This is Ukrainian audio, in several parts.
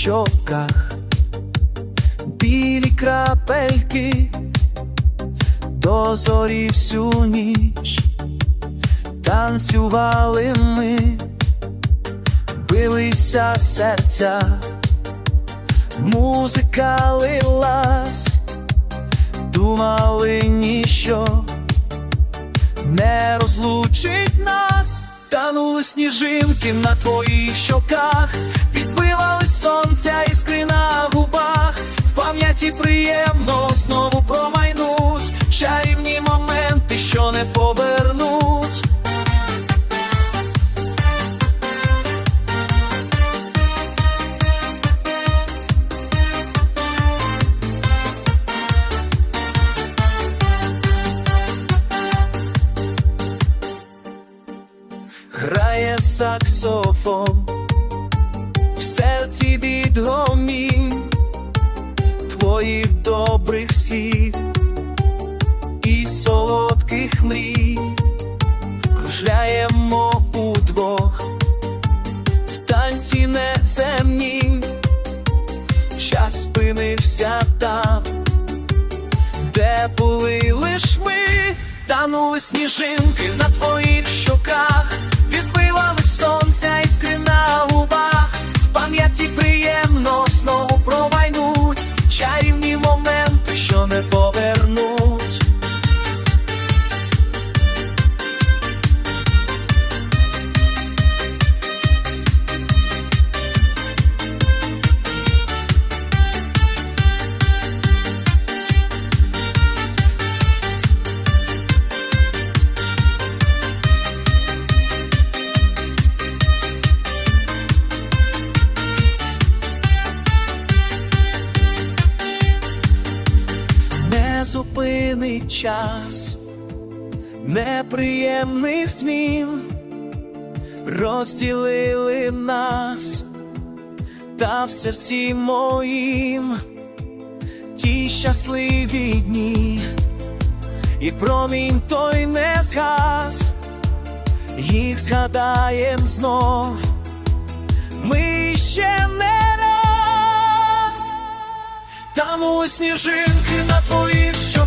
щоках, білі крапельки, до зорі всю ніч, танцювали ми, билися серця, музика лилась, думали ніщо. Не розлучить нас, танули сніжинки на твоїх щоках, відбивали сонця іскри на губах, в пам'яті приємно знову промайнуть. Чарівні моменти, що не повернуть. Грає саксофон, добрих слів і солодких мрій, кружляємо удвох, в танці неземнім, час спинився там, де були лиш ми, танули сніжинки на твоїх щоках, зупинить час неприємних змін розділили нас, та в серці моїм ті щасливі дні, і промінь той не згас, їх згадаєм знов. Танули сніжинки на твоїх щоках,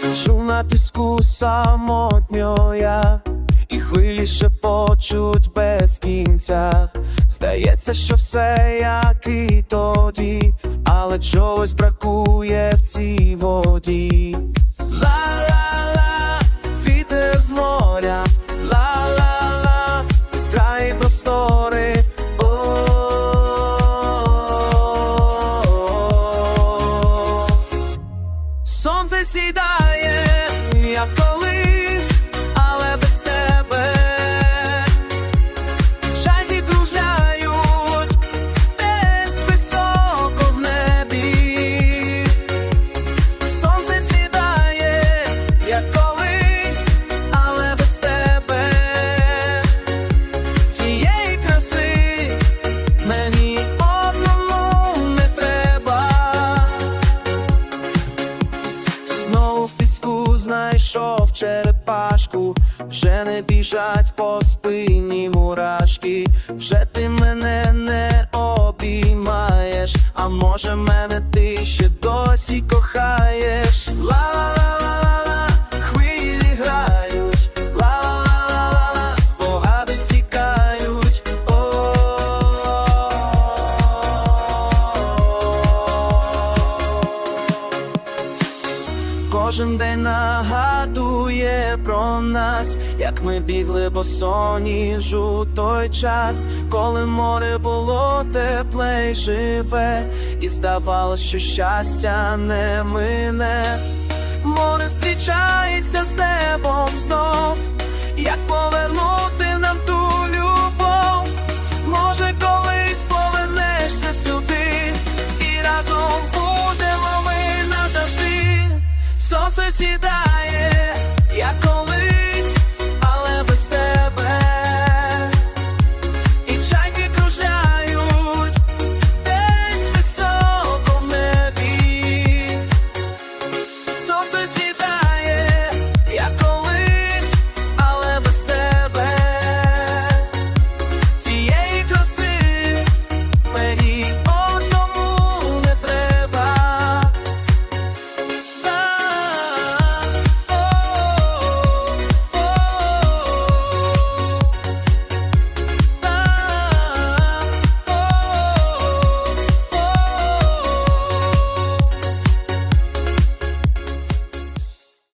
Сижу на піску самотньо я, і хвилі шепочуть без кінця. Здається, що все як і тоді, але чогось бракує в цій воді. Черепашку, вже не біжать по спині мурашки, вже ти мене не обіймаєш, а може мене ти ще досі кохаєш. Про нас, як ми бігли босоніж у той час, коли море було тепле й живе, і здавалось, що щастя не мине. Море зустрічається з небом знов, як повернути